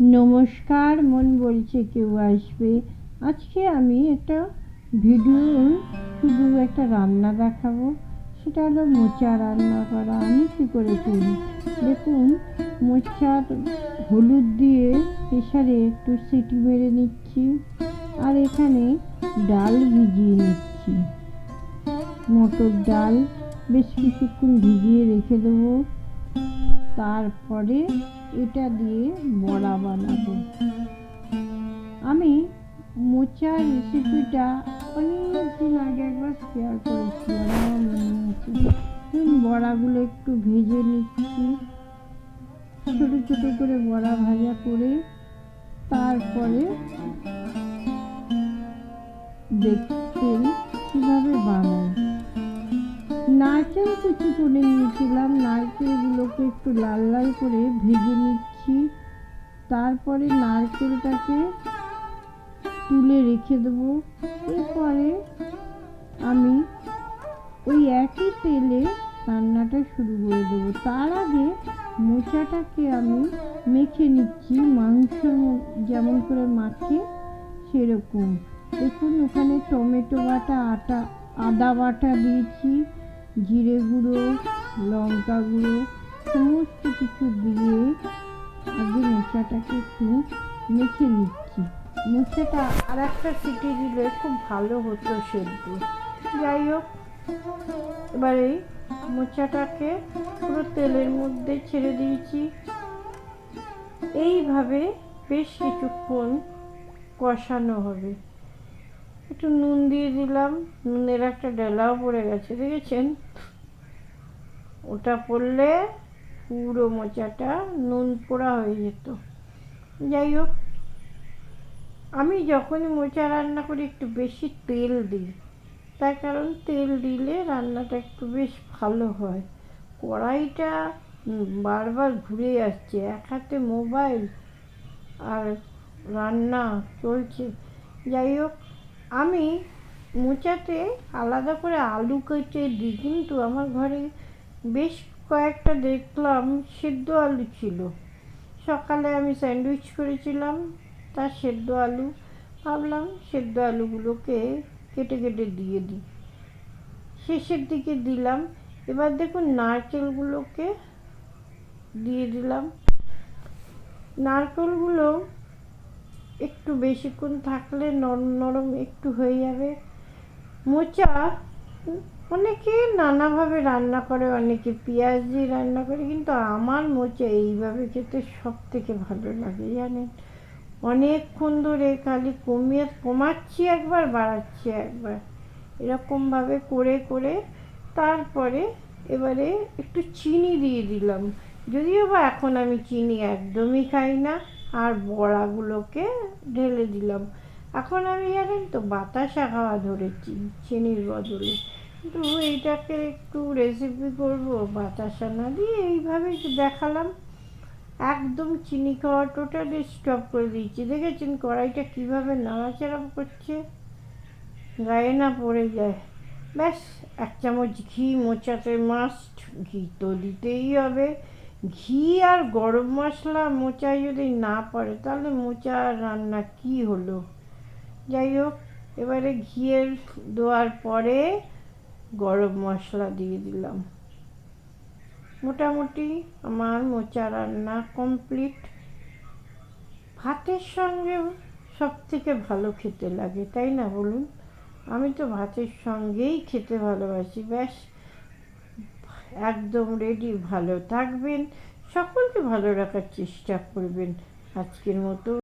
নমস্কার, মন বলছে কেউ আসবে। আজকে আমি একটা ভিডিও, শুধু একটা রান্না দেখাবো। সেটা হলো মোচা রান্না করা। আমি কী করে করি? দেখুন, মোচার হলুদ দিয়ে প্রেশারে একটু সিটি মেরে নিচ্ছি আর এখানে ডাল ভিজিয়ে নিচ্ছি। মটর ডাল বেশ কিছুক্ষণ ভিজিয়ে রেখে দেবো। তারপরে এটা দিয়ে বড়া বানাবো। আমি মোচার রেসিপিটা অনেক দিন আগে একবার শেয়ার করেছিলাম আমার মনে বড়াগুলো একটু ভেজে নিচ্ছি। ছোট ছোট করে বড়া ভাজা করে তারপরে দেখছেন কীভাবে বানাই। নারকেল কুচি করে নিয়েছিলাম নারকেলগুলোকে একটু লাল লাল করে ভেজে নিচ্ছি। তারপরে নারকেলটাকে তুলে রেখে দেবো। এরপরে আমি ওই একই তেলে রান্নাটা শুরু করে দেবো। তার আগে মোচাটাকে আমি মেখে নিচ্ছি। মাংস যেমন করে মাখে সেরকম। দেখুন, ওখানে টমেটো বাটা, আটা, আদা বাটা দিয়েছি, জিরে গুঁড়ো, লঙ্কা গুঁড়ো সমস্ত কিছু দিয়ে আগে মোচাটাকে একটু মেখে নিচ্ছি। মোচাটা আর একটা সিটি দিলে খুব ভালো হতো সেদ্ধ। যাই হোক, এবারে মোচাটাকে পুরো তেলের মধ্যে ছেড়ে দিয়েছি। এইভাবে বেশ কিছুক্ষণ কষানো হবে। একটু নুন দিয়ে দিলাম। নুনের একটা ডেলাও পড়ে গেছে, দেখেছেন? ওটা পড়লে পুরো মোচাটা নুন পোড়া হয়ে যেত। যাই হোক আমি যখনই মোচা রান্না করি একটু বেশি তেল দিই। তার কারণ তেল দিলে রান্নাটা একটু বেশ ভালো হয়। কড়াইটা বারবার ঘুরে যাচ্ছে এক হাতে মোবাইল আর রান্না চলছে। যাই হোক আমি মোচাতে আলাদা করে আলু কেটে দিই, কিন্তু আমার ঘরে বেশ কয়েকটা দেখলাম সেদ্ধ আলু ছিল। সকালে আমি স্যান্ডউইচ করেছিলাম, তার সেদ্ধ আলু। ভাবলাম সেদ্ধ আলুগুলোকে কেটে কেটে দিয়ে দিই। শেষের দিকে দিলাম। এবার দেখুন নারকেলগুলোকে দিয়ে দিলাম। নারকেলগুলো একটু বেশিক্ষণ থাকলে নরম নরম একটু হয়ে যাবে। মোচা অনেকে নানাভাবে রান্না করে, অনেকে পেঁয়াজ দিয়ে রান্না করে, কিন্তু আমার মোচা এইভাবে খেতে সব থেকে ভালো লাগে, জানেন? অনেকক্ষণ ধরে খালি কমিয়ে কমাচ্ছি একবার, বাড়াচ্ছি একবার। এরকমভাবে করে করে তারপরে এবারে একটু চিনি দিয়ে দিলাম। যদিও বা এখন আমি চিনি একদমই খাই না, আর বড়াগুলোকে ঢেলে দিলাম। এখন আমি জানেন তো, বাতাসা খাওয়া ধরেছি, চিনির বদলে। কিন্তু এইটাকে একটু রেসিপি করব, বাতাসা না দিয়ে এইভাবে একটু দেখালাম। একদম চিনি খাওয়া টোটালি স্টপ করে দিয়েছি। দেখেছেন কড়াইটা কীভাবে নাড়াচাড়া করছে? গায়ে না পড়ে যায়। ব্যাস, এক চামচ ঘি, মোচাতে মাস্ট ঘি তো দিতেই হবে। ঘি আর গরম মশলা মোচায় যদি না পড়ে, তাহলে মোচা রান্না কি হলো? যাই হোক এবারে ঘিয়ের দেওয়ার পরে গরম মশলা দিয়ে দিলাম। মোটামুটি আমার মোচা রান্না কমপ্লিট ভাতের সঙ্গে সব থেকে ভালো খেতে লাগে, তাই না বলুন? আমি তো ভাতের সঙ্গেই খেতে ভালোবাসি, ব্যাস। একদম রেডি ভালো থাকবেন। সকলকে ভালো রাখার চেষ্টা করবেন আজকের মতো।